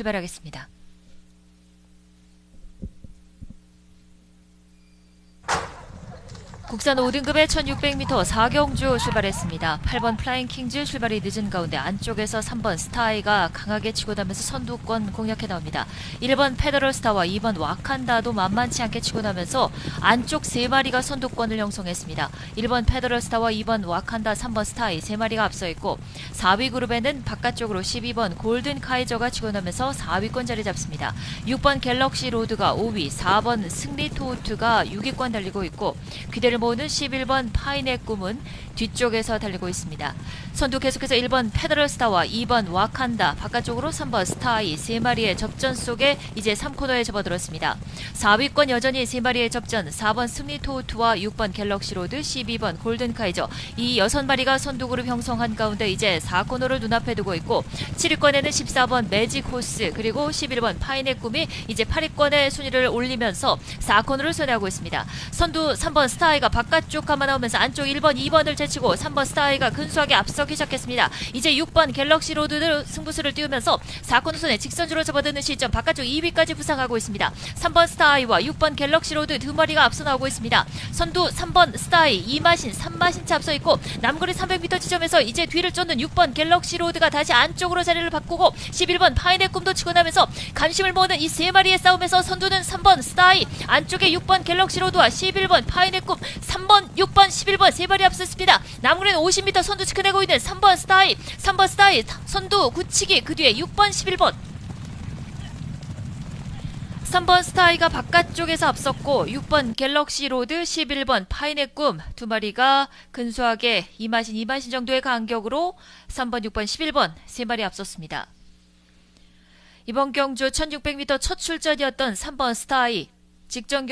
출발하겠습니다. 국산 5등급의 1600m 4경주 출발했습니다. 8번 플라잉 킹즈 출발이 늦은 가운데 안쪽에서 3번 스타이가 강하게 치고 나면서 선두권 공략해 나옵니다. 1번 페더럴 스타와 2번 와칸다도 만만치 않게 치고 나면서 안쪽 3마리가 선두권을 형성했습니다. 1번 페더럴 스타와 2번 와칸다, 3번 스타이 3마리가 앞서 있고 4위 그룹에는 바깥쪽으로 12번 골든 카이저가 치고 나면서 4위권 자리 잡습니다. 6번 갤럭시 로드가 5위, 4번 승리 토우트가 6위권 달리고 있고 기대를 모으는 11번 파인의 꿈은 뒤쪽에서 달리고 있습니다. 선두 계속해서 1번 페더럴 스타와 2번 와칸다, 바깥쪽으로 3번 스타이 3마리의 접전 속에 이제 3코너에 접어들었습니다. 4위권 여전히 3마리의 접전, 4번 승리 토우트와 6번 갤럭시 로드, 12번 골든 카이저 이 6마리가 선두 그룹 형성한 가운데 이제 4코너를 눈앞에 두고 있고 7위권에는 14번 매직 호스 그리고 11번 파인의 꿈이 이제 8위권의 순위를 올리면서 4코너를 손해하고 있습니다. 선두 3번 스타이가 바깥쪽 감아 나오면서 안쪽 1번, 2번을 제치고 3번 스타이가 근소하게 앞서기 시작했습니다. 이제 6번 갤럭시 로드를 승부수를 띄우면서 4코너 손에 직선주로 접어드는 시점 바깥쪽 2위까지 부상하고 있습니다. 3번 스타이와 6번 갤럭시 로드 두 마리가 앞서 나오고 있습니다. 선두 3번 스타이, 이마신, 3마신 차 앞서 있고 남거리 300m 지점에서 이제 뒤를 쫓는 6번 갤럭시 로드가 다시 안쪽으로 자리를 바꾸고 11번 파인의 꿈도 치고 나면서 관심을 모으는 이 세 마리의 싸움에서 선두는 3번 스타이 안쪽에 6번 갤럭시 로드와 11번 파인의 꿈 3번 6번 11번 세 마리 앞섰습니다. 남구리는 50m 선두 지켜내고 있는 3번 스타이 3번 스타이 선두 굳히기 그 뒤에 6번 11번. 3번 스타이가 바깥쪽에서 앞섰고 6번 갤럭시 로드 11번 파인의 꿈 두 마리가 근소하게 이마신 이마신 정도의 간격으로 3번 6번 11번 세 마리 앞섰습니다. 이번 경주 1600m 첫 출전이었던 3번 스타이 직전